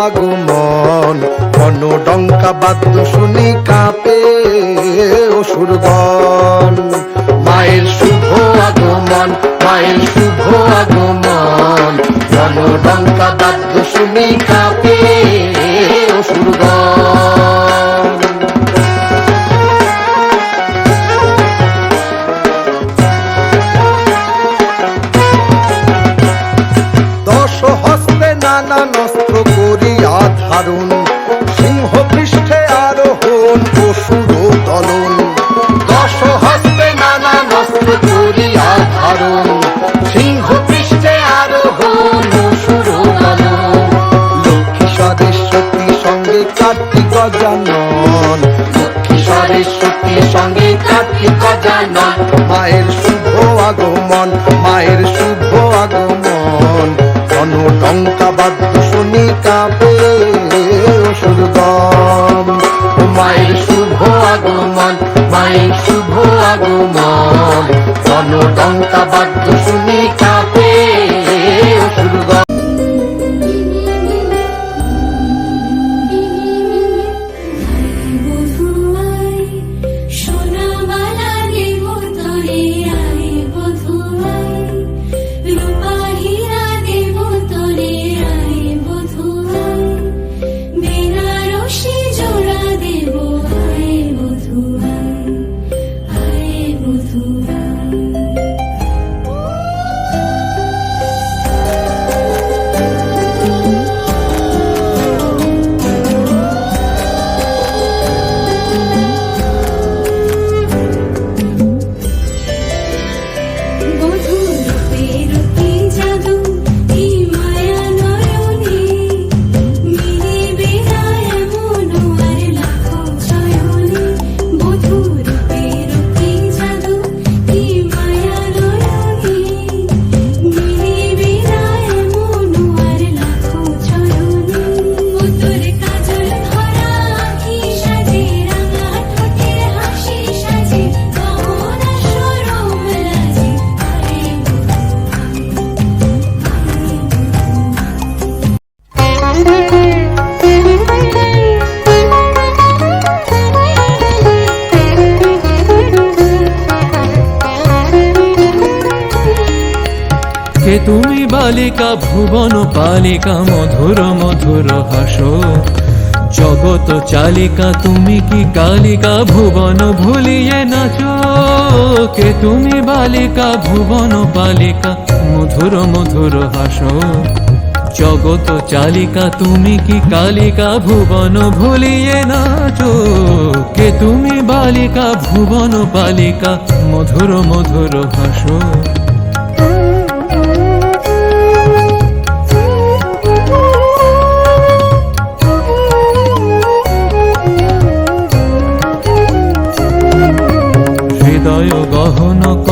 আগমন ঘন ডঙ্কা বাদ্য শুনি করিয়া ধারণ সিংহ পৃষ্ঠে আরোহণ অসুর দলন। দশ হস্তে নানা নস্ত্র করিয়া ধারণ। সিংহ পৃষ্ঠে আরোহণ অসুর দলন। লক্ষ্মী সরস্বতী সঙ্গে কার্তিক গজানন। লক্ষ্মী সরস্বতী সঙ্গে কার্তিক গজানন। মায়ের শুভ আগমন, মায়ের শুভ আগমন। ঘন টঙ্কা বাদ্য শুনি কাঁপে। অসুরগণ। মায়ের শুভ আগমন মায়ের শুভ আগমন। ঘন টঙ্কা বাদ্য শুনি কাপে অসুরগণ। বালিকা, ভুবন পালিকা মধুর মধুর হাসো। জগত চালিকা, তুমি কি কালিকা, ভুবন ভুলিয়ে নাচো? কে তুমি বালিকা, ভুবন বালিকা, মধুর মধুর হাসো। জগত চালিকা, তুমি কি কালিকা, ভুবন ভুলিয়ে নাচো? কে তুমি বালিকা, ভুবন বালিকা, মধুর মধুর হাসো।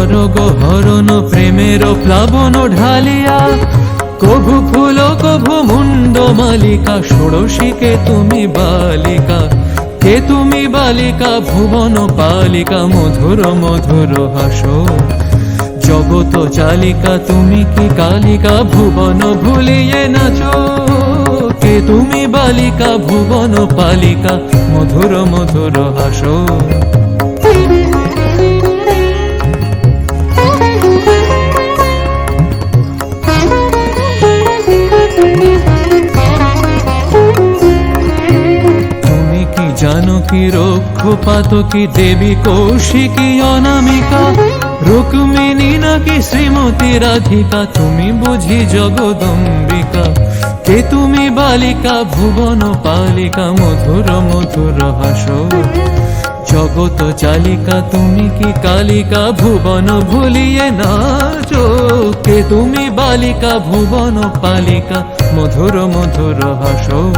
কর গহরণ প্রেমের প্লাবন ঢালিয়া, কভু ফুল, কভু মুন্ড মালিকা, ষোড়শীকে তুমি বালিকা, কে তুমি বালিকা, ভুবন পালিকা, মধুর মধুর হাসো, জগত চালিকা, তুমি কি কালিকা, ভুবন ভুলিয়ে নাচো, কে তুমি বালিকা, ভুবন পালিকা, মধুর মধুর হাসো। তুমি কি জানো কি রক্ষপাত কি দেবী, কৌশিকী, অনামিকা? রুক্মিণী নাকি শ্রীমতী রাধিকা? তুমি বুঝি জগদম্বিকা। কে তুমি বালিকা, ভুবন পালিকা, মধুর মধুর হাসো? জগত চালিকা, তুমি কি কালিকা? ভুবন ভুলিয়ে নাচো? কে তুমি বালিকা, ভুবন পালিকা, মধুর মধুর হাসো?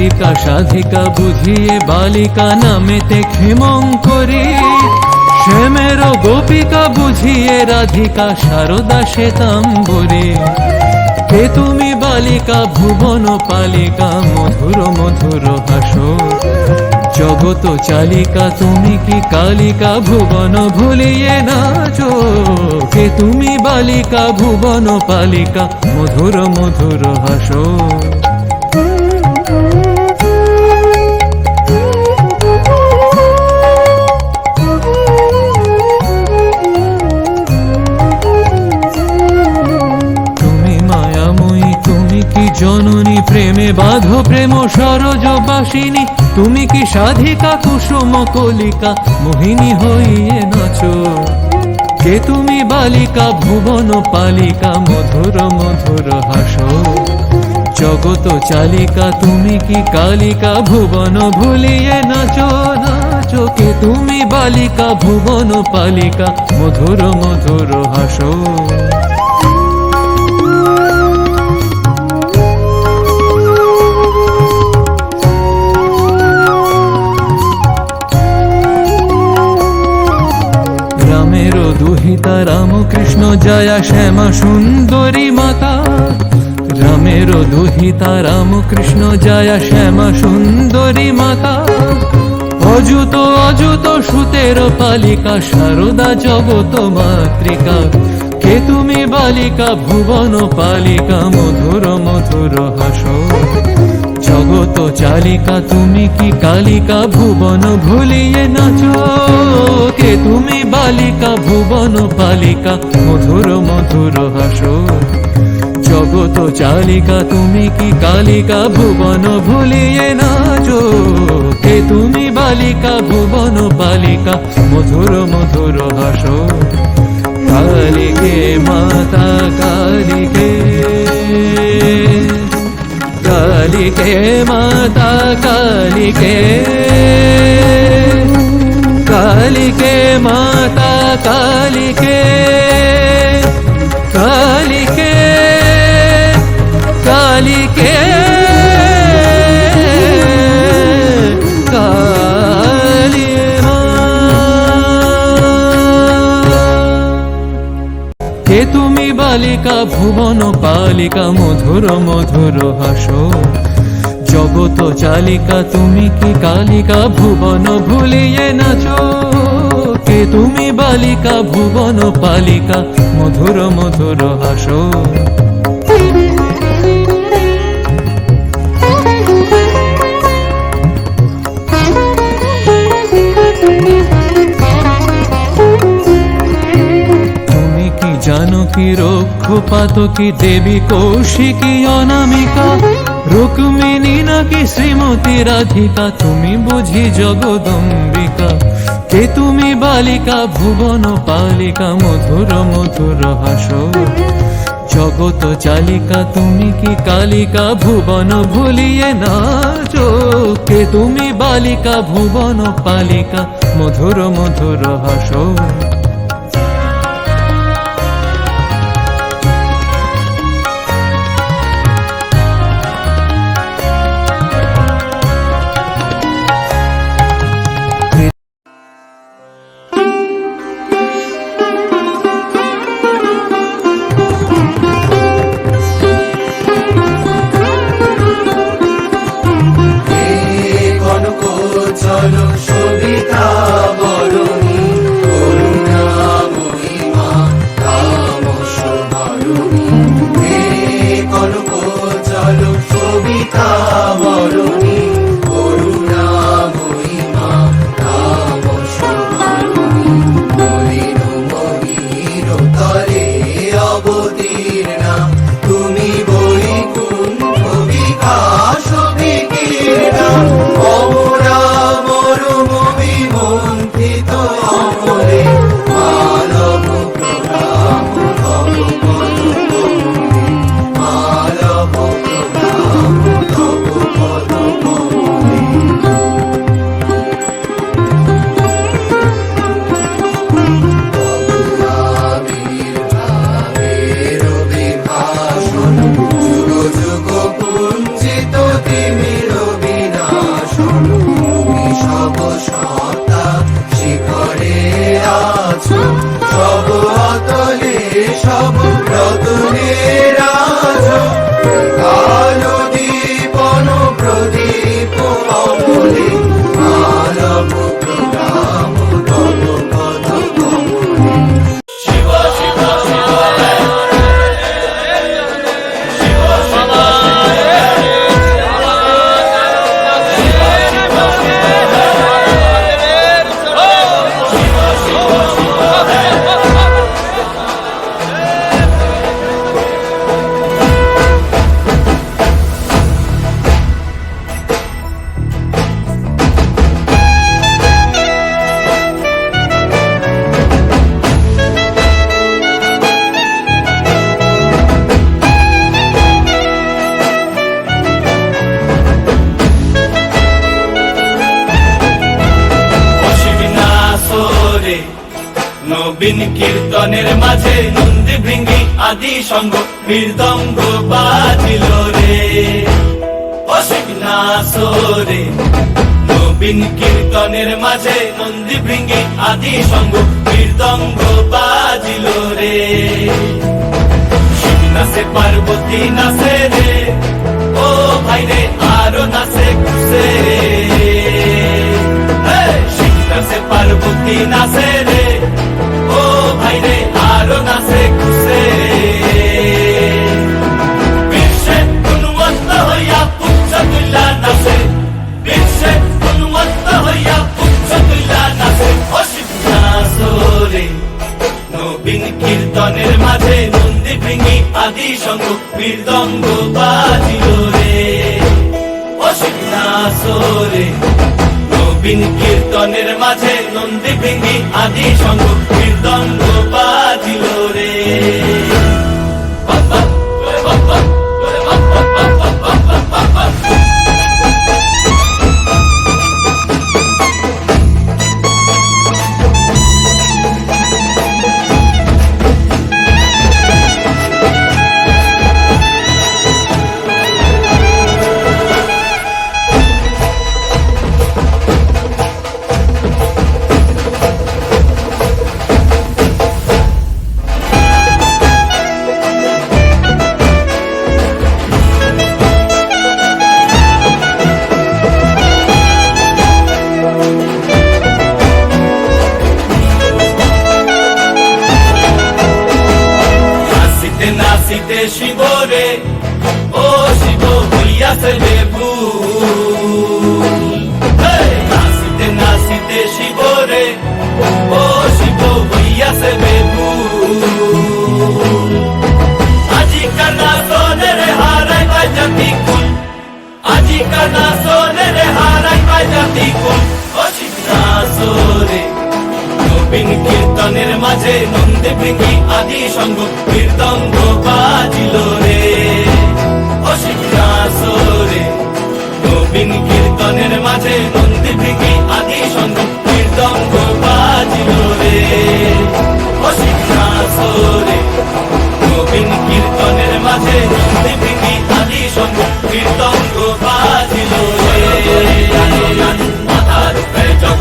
কৃতিকা সাধিকা বুঝিয়ে বালিকা নামেতে ক্ষেমঙ্করী শ্যামের গোপিকা বুঝিয়ে রাধিকা শারদা শ্বেতাম্বরী। কে তুমি বালিকা ভুবন পালিকা মধুর মধুর হাসো জগত চালিকা তুমি কি কালিকা ভুবন ভুলিয়ে নাচো? কে তুমি বালিকা ভুবন পালিকা মধুর মধুর হাসো জননী প্রেমে বাঁধো প্রেম সরজ বাসিনী তুমি কি সাধিকা, কুসুম, কলিকা, মোহিনী হইয়ে নাচো? কে তুমি বালিকা, ভুবন পালিকা, মধুর মধুর হাসো? জগত চালিকা, তুমি কি কালিকা, ভুবন ভুলিয়ে নাচো? নাচো। কে তুমি বালিকা, ভুবন পালিকা, মধুর মধুর হাসো? জয়া শ্যামা সুন্দরী মাতা। রামের দুহিতা রামকৃষ্ণ জয়া শ্যামা সুন্দরী মাতা। অযুত অযুত সুতের পালিকা শারদা জগত মাতৃকা। কে তুমি বালিকা, ভুবন পালিকা, মধুর মধুর হাসো জগত চালিকা, তুমি কি কালিকা? ভুবন ভুলিয়ে নাচো। কে তুমি বালিকা? ভুবন পালিকা মধুর মধুর হাসো। জগত চালিকা, তুমি কি কালিকা? ভুবন ভুলিয়ে নাচো। কে তুমি বালিকা? ভুবন পালিকা মধুর মধুর হাসো। কালিকে, মাতা কালিকে। কালিকে মাতা কালিকে কালিকে মাতা কালিকে ভুবন পালিকা মধুর মধুর হাসো জগত চালিকা, তুমি কি কালিকা? ভুবন ভুলিয়ে নাচো। কে তুমি বালিকা? ভুবন পালিকা, মধুর মধুর হাসো জানো কি রক্ষপাত কি দেবী কৌশিকী অনামিকা? রুক্মিণী নাকি শ্রীমতী রাধিকা? তুমি বুঝি জগদম্বিকা। কে তুমি বালিকা? ভুবন পালিকা, মধুর মধুর হাসো। জগত চালিকা, তুমি কি কালিকা? ভুবন ভুলিয়ে নাচো। কে তুমি বালিকা? ভুবন পালিকা, মধুর মধুর হাসো। মৃদঙ্গ বাজিল রে। অসিক না সোরে নবীন কীর্তনের মাঝে নন্দী ভৃঙ্গি আদি সঙ্গ মৃদঙ্গ বাজিল রে। নাচে পার্বতী নাচে রে। ও ভাই রে, আরও নাচে খুশে রে। শিব নাচে পার্বতী নাচে রে। ও ভাই রে, আরও নাচে খুশে রে। কীর্তনের মাঝে নন্দী ভেঙে আদি সঙ্গ বীরদঙ্গ বাজিল রে। অসিনাসরে নবীন কীর্তনের মাঝে নন্দী ভেঙে আদি সঙ্গ বীরদঙ্গ বাজিল রে। কীর্তনের মাঝে নন্দে ভৃঙ্গি আদি সঙ্গ কীর্তঙ্গ বাজিল রে। অশিক্ষাসরে নবীন কীর্তনের মাঝে নন্দে ভৃঙ্গি আদি সঙ্গ কীর্তঙ্গ বাজিল রে। অশিক্ষাসরে নবীন কীর্তনের মাঝে নন্দে ভৃঙ্গি আদি সঙ্গ কীর্তঙ্গ বাজিল রে।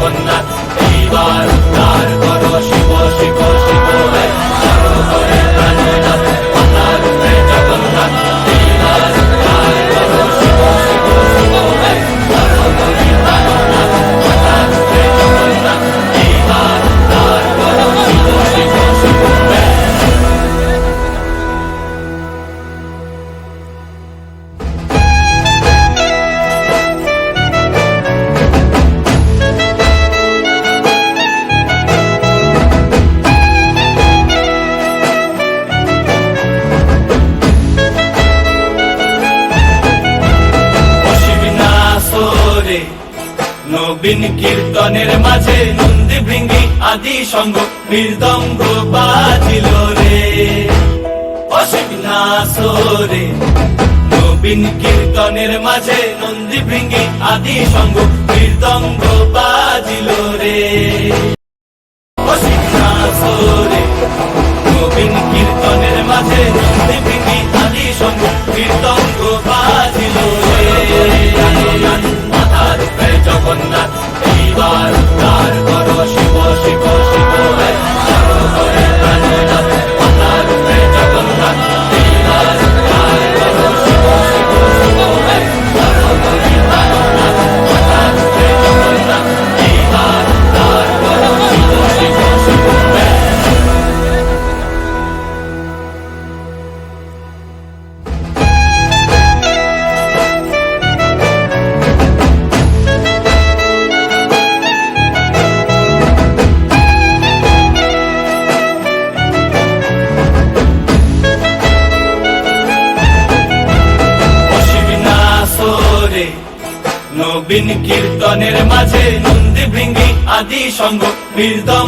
উপরে জগন্নাথ অশিবিনাশরে নবীন কীর্তনের মাঝে নন্দী ভৃঙ্গি আদি সঙ্গ মৃদঙ্গ বাজিল রে। অশিক্ষাসরে নবীন কীর্তনের মাঝে নন্দী ভৃঙ্গি আদি সঙ্গ কীর্তঙ্গ বাজিল রে। মাথার জগন্নাথ, এইবার তার শিব শিব। সঙ্গ মৃদঙ্গ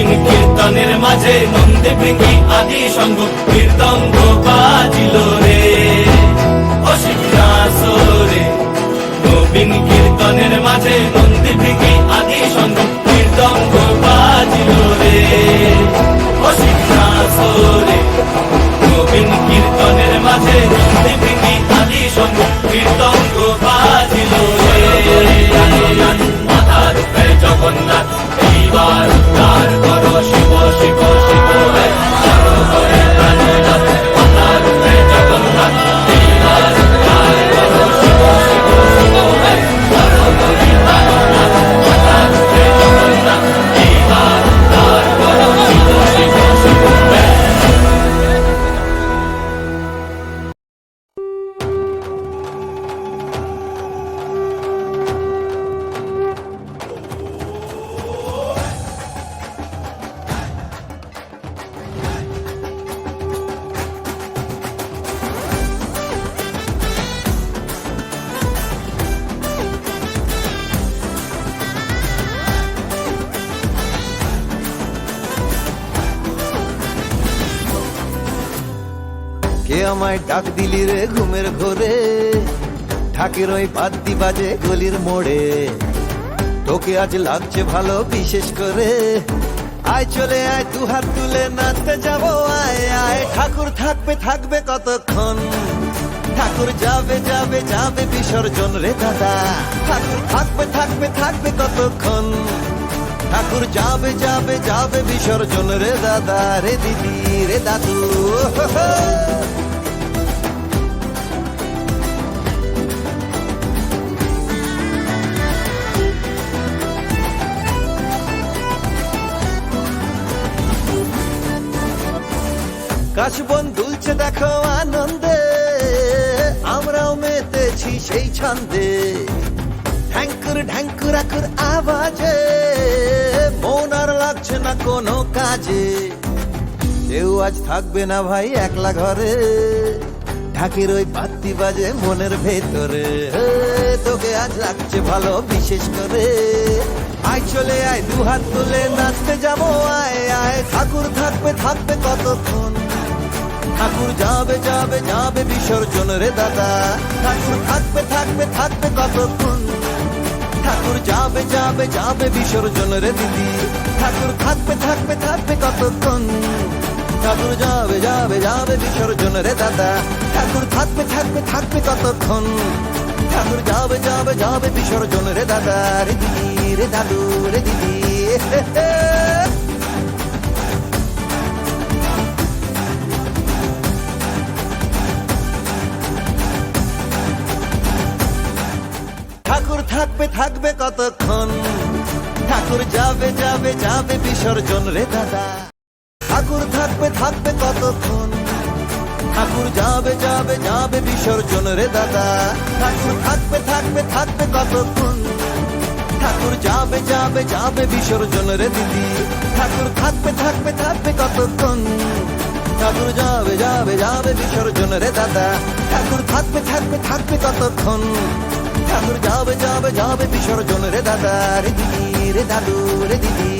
নবীন কীর্তনের মাঝে নন্দে ভৃঙ্গি আদি সঙ্গ। কীর্তঙ্গ বাজিল রে। অসিক সোরে নবীন কীর্তনের মাঝে নন্দে ভৃঙ্গি আদি সঙ্গ। কীর্তঙ্গ বাজিল রে। অসিক সোরে নবীন কীর্তনের মাঝে নন্দে ভৃঙ্গি আদি সঙ্গ। কীর্তঙ্গ বাজিল রে। জগন্নাথ, এইবার উদ্ধার করো শিব আমায় ডাক দিলি রে ঘুমের ঘোরে। ঢাকের ওই বাদ্যি বাজে গলির মোড়ে। তোকে আজ লাগছে ভালো বিশেষ করে। আয় চলে আয়, দু হাত তুলে নাচতে যাব, আয় আয়। ঠাকুর থাকবে থাকবে কতক্ষণ? ঠাকুর যাবে যাবে যাবে বিসর্জন রে দাদা। ঠাকুর থাকবে থাকবে থাকবে কতক্ষণ? ঠাকুর যাবে যাবে যাবে বিসর্জন রে দাদা, রে দিদি, রে দাদু। কাশবন দুলছে দেখো আনন্দে। আমরাও মেতেছি সেই ছন্দে। ঢ্যাঙ্কুর ঢ্যাঙ্কুর, আকুর আওয়াজে। মন আর লাগছে না কোনো কাজে। কেউ আজ থাকবে না ভাই একলা ঘরে। ঢাকের ওই বাতি বাজে মনের ভেতরে। তোকে আজ লাগছে ভালো বিশেষ করে। আয় চলে আয় দু হাত তুলে নাচতে যাব, আয় আয়। ঠাকুর থাকবে থাকবে কতক্ষণ? ঠাকুর যাবে যাবে যাবে বিসর্জন রে দাদা। ঠাকুর থাকবে থাকবে থাকবে কতক্ষণ ঠাকুর যাবে যাবে যাবে বিসর্জন রে দিদি। ঠাকুর থাকবে থাকবে থাকবে কতক্ষণ ঠাকুর যাবে যাবে যাবে বিসর্জন রে দাদা। ঠাকুর থাকবে থাকবে থাকবে কতক্ষণ ঠাকুর যাবে যাবে যাবে বিসর্জন রে দাদা। রে দিদি, রে দাদু, রে দিদি। থাকবে থাকবে কতক্ষণ? ঠাকুর যাবে যাবে যাবে বিসর্জন রে দাদা। ঠাকুর থাকবে থাকবে কতক্ষণ? ঠাকুর যাবে যাবে যাবে বিসর্জন রে দাদা। ঠাকুর থাকবে থাকবে থাকবে কতক্ষণ? ঠাকুর যাবে যাবে যাবে বিসর্জন রে দিদি। ঠাকুর থাকবে থাকবে থাকবে কতক্ষণ? ঠাকুর যাবে যাবে যাবে বিসর্জন রে দাদা। ঠাকুর থাকবে থাকবে থাকবে কতক্ষণ? ঠাকুর যাবে যাবে যাবে বিসর্জন রে দাদা রে দিদি রে দাদু রে দিদি।